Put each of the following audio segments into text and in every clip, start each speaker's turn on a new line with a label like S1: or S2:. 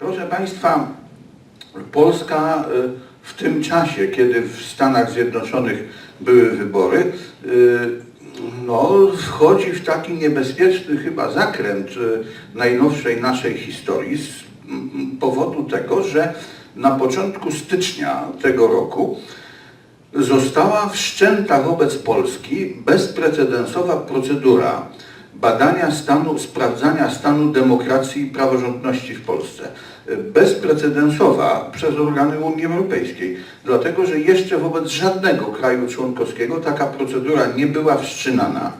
S1: Proszę Państwa, Polska y, w tym czasie, kiedy w Stanach Zjednoczonych były wybory, y, no, wchodzi w taki niebezpieczny chyba zakręt y, najnowszej naszej historii z mm, powodu tego, że na początku stycznia tego roku została wszczęta wobec Polski bezprecedensowa procedura badania stanu, sprawdzania stanu demokracji i praworządności w Polsce. Bezprecedensowa przez organy Unii Europejskiej, dlatego że jeszcze wobec żadnego kraju członkowskiego taka procedura nie była wszczynana.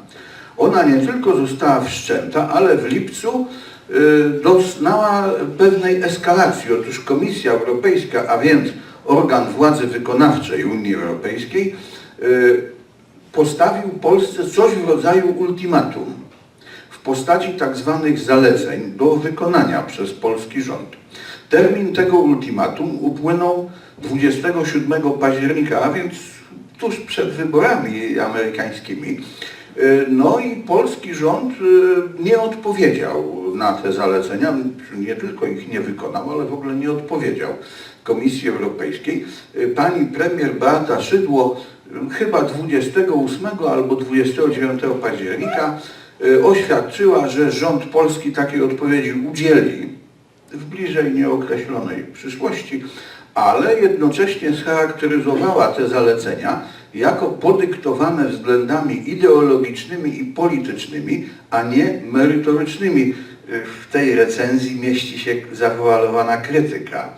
S1: Ona nie tylko została wszczęta, ale w lipcu y, doznała pewnej eskalacji. Otóż Komisja Europejska, a więc organ władzy wykonawczej Unii Europejskiej, y, postawił Polsce coś w rodzaju ultimatum postaci tak zwanych zaleceń do wykonania przez polski rząd. Termin tego ultimatum upłynął 27 października, a więc tuż przed wyborami amerykańskimi. Y, No i polski rząd y, nie odpowiedział na te zalecenia, nie tylko ich nie wykonał, ale w ogóle nie odpowiedział Komisji Europejskiej. Y, Pani premier Beata Szydło chyba 28 albo 29 października oświadczyła, że rząd polski takiej odpowiedzi udzieli w bliżej nieokreślonej przyszłości, ale jednocześnie scharakteryzowała te zalecenia jako podyktowane względami ideologicznymi i politycznymi, a nie merytorycznymi. W tej recenzji mieści się zawoalowana krytyka.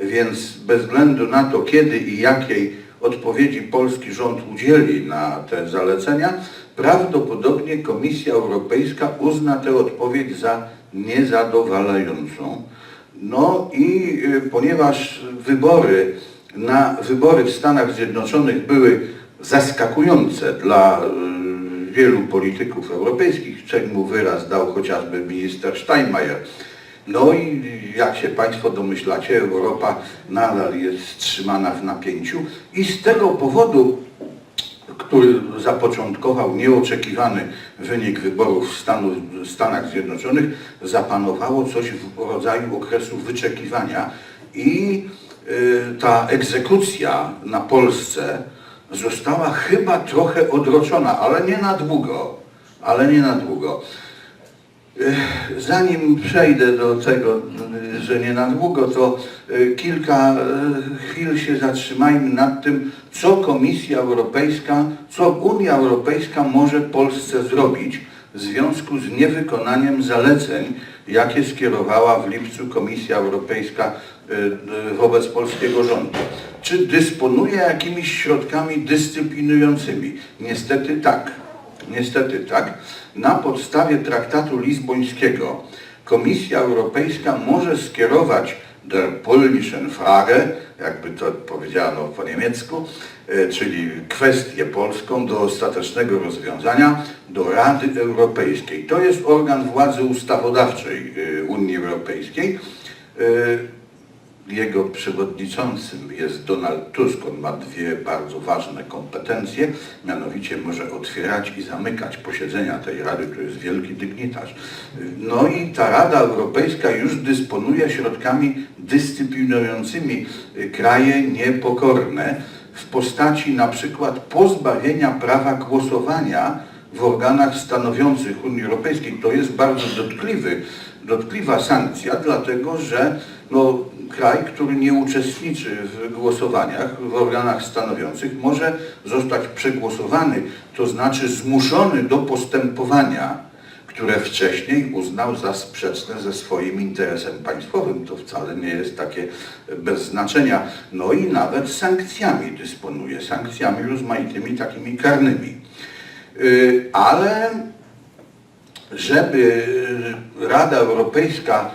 S1: Więc bez względu na to, kiedy i jakiej odpowiedzi polski rząd udzieli na te zalecenia, prawdopodobnie Komisja Europejska uzna tę odpowiedź za niezadowalającą. No i y, ponieważ wybory na wybory w Stanach Zjednoczonych były zaskakujące dla y, wielu polityków europejskich, czemu wyraz dał chociażby minister Steinmeier. No i jak się Państwo domyślacie, Europa nadal jest trzymana w napięciu i z tego powodu który zapoczątkował nieoczekiwany wynik wyborów w Stanu, Stanach Zjednoczonych, zapanowało coś w rodzaju okresu wyczekiwania i y, ta egzekucja na Polsce została chyba trochę odroczona, ale nie na długo, ale nie na długo. Ech, Zanim przejdę do tego, y, że nie na długo, to y, kilka y, chwil się zatrzymajmy nad tym, co Komisja Europejska, co Unia Europejska może Polsce zrobić w związku z niewykonaniem zaleceń, jakie skierowała w lipcu Komisja Europejska y, y, wobec polskiego rządu. Czy dysponuje jakimiś środkami dyscyplinującymi? Niestety tak. Niestety tak. Na podstawie traktatu lizbońskiego Komisja Europejska może skierować der polnischen Frage, jakby to powiedziano po niemiecku, e, czyli kwestię polską do ostatecznego rozwiązania do Rady Europejskiej. To jest organ władzy ustawodawczej e, Unii Europejskiej. Jego przewodniczącym jest Donald Tusk. On ma dwie bardzo ważne kompetencje, mianowicie może otwierać i zamykać posiedzenia tej Rady, to jest wielki dygnitarz. No i ta Rada Europejska już dysponuje środkami dyscyplinującymi kraje niepokorne w postaci na przykład pozbawienia prawa głosowania w organach stanowiących Unii Europejskiej. To jest bardzo dotkliwy, dotkliwa sankcja, dlatego że no, kraj, który nie uczestniczy w głosowaniach w organach stanowiących, może zostać przegłosowany, to znaczy zmuszony do postępowania, które wcześniej uznał za sprzeczne ze swoim interesem państwowym. To wcale nie jest takie bez znaczenia. No i nawet sankcjami dysponuje, sankcjami rozmaitymi takimi karnymi. Yy, Ale żeby Rada Europejska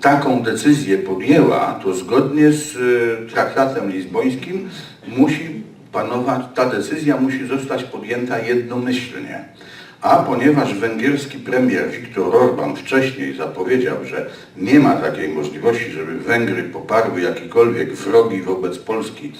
S1: taką decyzję podjęła, to zgodnie z y, traktatem lizbońskim musi panować, ta decyzja musi zostać podjęta jednomyślnie. A ponieważ węgierski premier Viktor Orban wcześniej zapowiedział, że nie ma takiej możliwości, żeby Węgry poparły jakikolwiek wrogi wobec Polski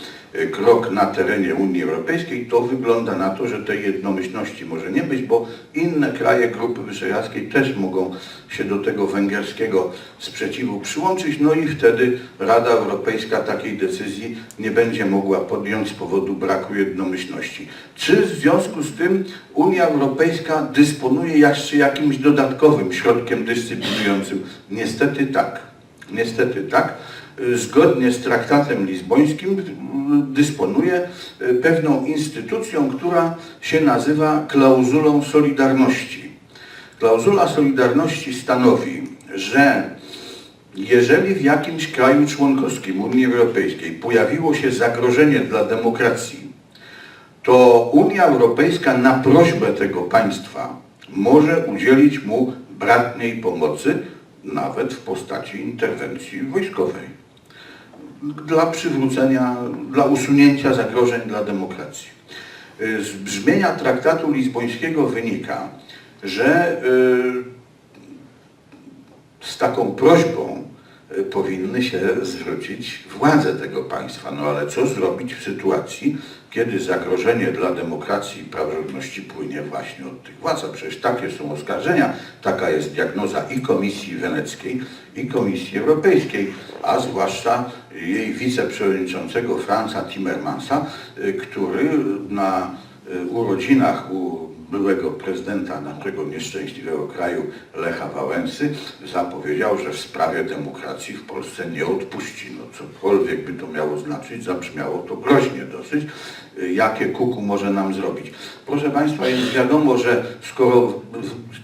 S1: krok na terenie Unii Europejskiej, to wygląda na to, że tej jednomyślności może nie być, bo inne kraje Grupy Wyszehradzkiej też mogą się do tego węgierskiego sprzeciwu przyłączyć, no i wtedy Rada Europejska takiej decyzji nie będzie mogła podjąć z powodu braku jednomyślności. Czy w związku z tym Unia Europejska dysponuje jeszcze jakimś dodatkowym środkiem dyscyplinującym? Niestety tak. Niestety tak. Zgodnie z traktatem lizbońskim dysponuje y, pewną instytucją, która się nazywa klauzulą solidarności. Klauzula solidarności stanowi, że jeżeli w jakimś kraju członkowskim Unii Europejskiej pojawiło się zagrożenie dla demokracji, to Unia Europejska na prośbę tego państwa może udzielić mu bratniej pomocy, nawet w postaci interwencji wojskowej, dla przywrócenia, dla usunięcia zagrożeń dla demokracji. Y, Z brzmienia traktatu lizbońskiego wynika, że y, z taką prośbą y, powinny się zwrócić władze tego państwa. No ale co zrobić w sytuacji, kiedy zagrożenie dla demokracji i praworządności płynie właśnie od tych władz? A przecież takie są oskarżenia, taka jest diagnoza i Komisji Weneckiej, i Komisji Europejskiej, a zwłaszcza jej wiceprzewodniczącego Franza Timmermansa, y, który na y, urodzinach u byłego prezydenta naszego nieszczęśliwego kraju Lecha Wałęsy zapowiedział, że w sprawie demokracji w Polsce nie odpuści. No cokolwiek by to miało znaczyć, zabrzmiało to groźnie dosyć. Y, Jakie kuku może nam zrobić? Proszę Państwa, jest wiadomo, że skoro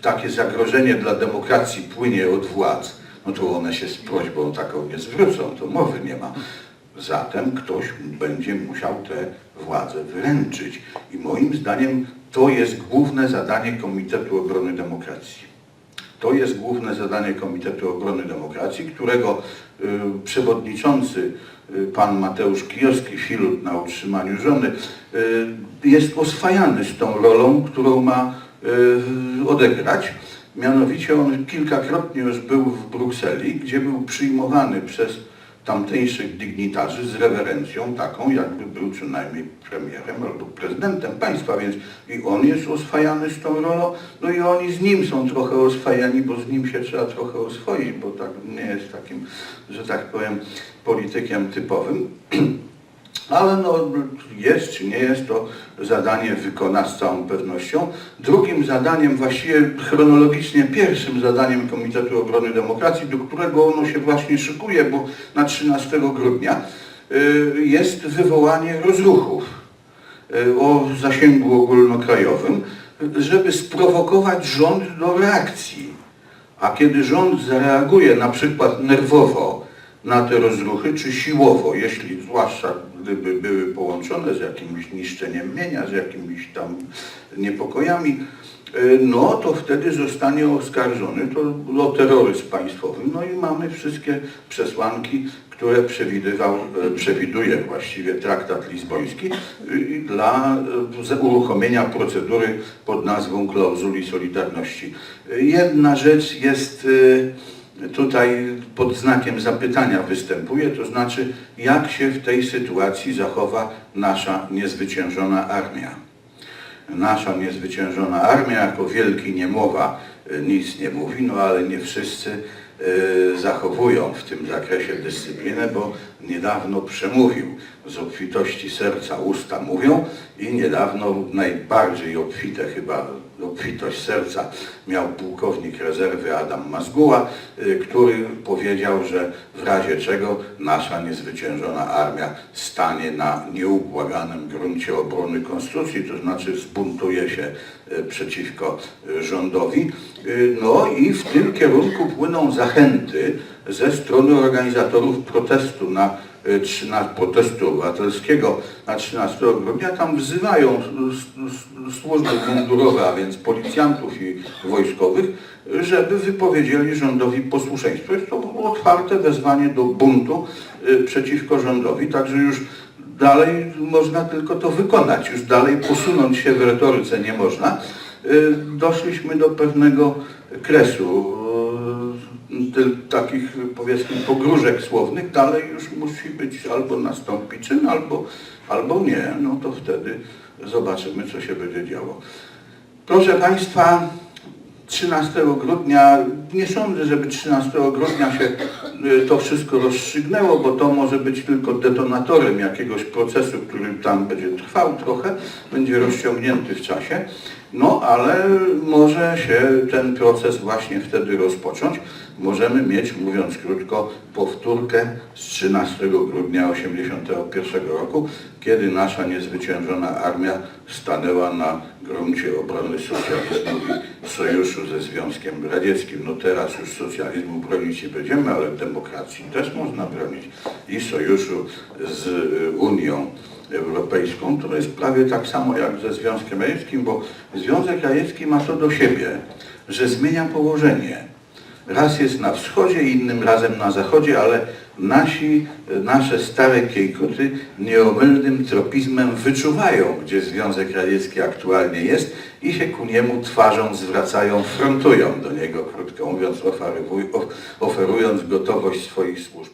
S1: takie zagrożenie dla demokracji płynie od władz, no to one się z prośbą taką nie zwrócą, to mowy nie ma. Zatem ktoś będzie musiał te władze wyręczyć. I moim zdaniem to jest główne zadanie Komitetu Obrony Demokracji. To jest główne zadanie Komitetu Obrony Demokracji, którego y, przewodniczący y, pan Mateusz Kijowski, filut na utrzymaniu żony, y, jest oswajany z tą rolą, którą ma odegrać. Mianowicie on kilkakrotnie już był w Brukseli, gdzie był przyjmowany przez tamtejszych dygnitarzy z rewerencją taką, jakby był przynajmniej premierem albo prezydentem państwa, więc i on jest oswajany z tą rolą, no i oni z nim są trochę oswajani, bo z nim się trzeba trochę oswoić, bo tak nie jest takim, że tak powiem, politykiem typowym. Ale no, jest czy nie jest, to zadanie wykona z całą pewnością. Drugim zadaniem, właściwie chronologicznie pierwszym zadaniem Komitetu Obrony Demokracji, do którego ono się właśnie szykuje, bo na 13 grudnia y, jest wywołanie rozruchów y, o zasięgu ogólnokrajowym, żeby sprowokować rząd do reakcji. A kiedy rząd zareaguje na przykład nerwowo na te rozruchy, czy siłowo, jeśli zwłaszcza gdyby były połączone z jakimś niszczeniem mienia, z jakimiś tam niepokojami, y, no to wtedy zostanie oskarżony to o terroryzm państwowy. No i mamy wszystkie przesłanki, które przewidywał, e, przewiduje właściwie traktat lizboński dla e, za- uruchomienia procedury pod nazwą klauzuli solidarności. Jedna rzecz jest tutaj pod znakiem zapytania występuje, to znaczy jak się w tej sytuacji zachowa nasza niezwyciężona armia. Nasza niezwyciężona armia jako wielki niemowa y, nic nie mówi, no ale nie wszyscy y, zachowują w tym zakresie dyscyplinę, bo niedawno przemówił z obfitości serca usta mówią i niedawno najbardziej obfite chyba obfitość serca miał pułkownik rezerwy Adam Mazguła, y, który powiedział, że w razie czego nasza niezwyciężona armia stanie na nieubłaganym gruncie obrony konstytucji, to znaczy zbuntuje się y, przeciwko y, rządowi. No i w tym kierunku płyną zachęty ze strony organizatorów protestu na 13, protestu obywatelskiego na 13 grudnia. Tam wzywają służby mundurowe, a więc policjantów i wojskowych, y, żeby wypowiedzieli rządowi posłuszeństwo. Jest to otwarte wezwanie do buntu y, przeciwko rządowi, także już dalej można tylko to wykonać, już dalej posunąć się w retoryce nie można. Y, Doszliśmy do pewnego kresu takich powiedzmy pogróżek słownych, dalej już musi być albo nastąpi czyn, albo, albo nie. No to wtedy zobaczymy, co się będzie działo. Proszę Państwa, 13 grudnia, nie sądzę, żeby 13 grudnia się y, to wszystko rozstrzygnęło, bo to może być tylko detonatorem jakiegoś procesu, który tam będzie trwał trochę, będzie rozciągnięty w czasie. No ale może się ten proces właśnie wtedy rozpocząć. Możemy mieć, mówiąc krótko, powtórkę z 13 grudnia 1981 roku, kiedy nasza niezwyciężona armia stanęła na gruncie obrony socjalizmu i sojuszu ze Związkiem Radzieckim. No teraz już socjalizmu bronić nie będziemy, ale demokracji też można bronić i sojuszu z y, Unią Europejską, to jest prawie tak samo jak ze Związkiem Radzieckim, bo Związek Radziecki ma to do siebie, że zmienia położenie. Raz jest na wschodzie, innym razem na zachodzie, ale nasi, nasze stare kiejkoty nieomylnym tropizmem wyczuwają, gdzie Związek Radziecki aktualnie jest i się ku niemu twarzą zwracają, frontują do niego, krótko mówiąc, oferuj- oferując gotowość swoich służb.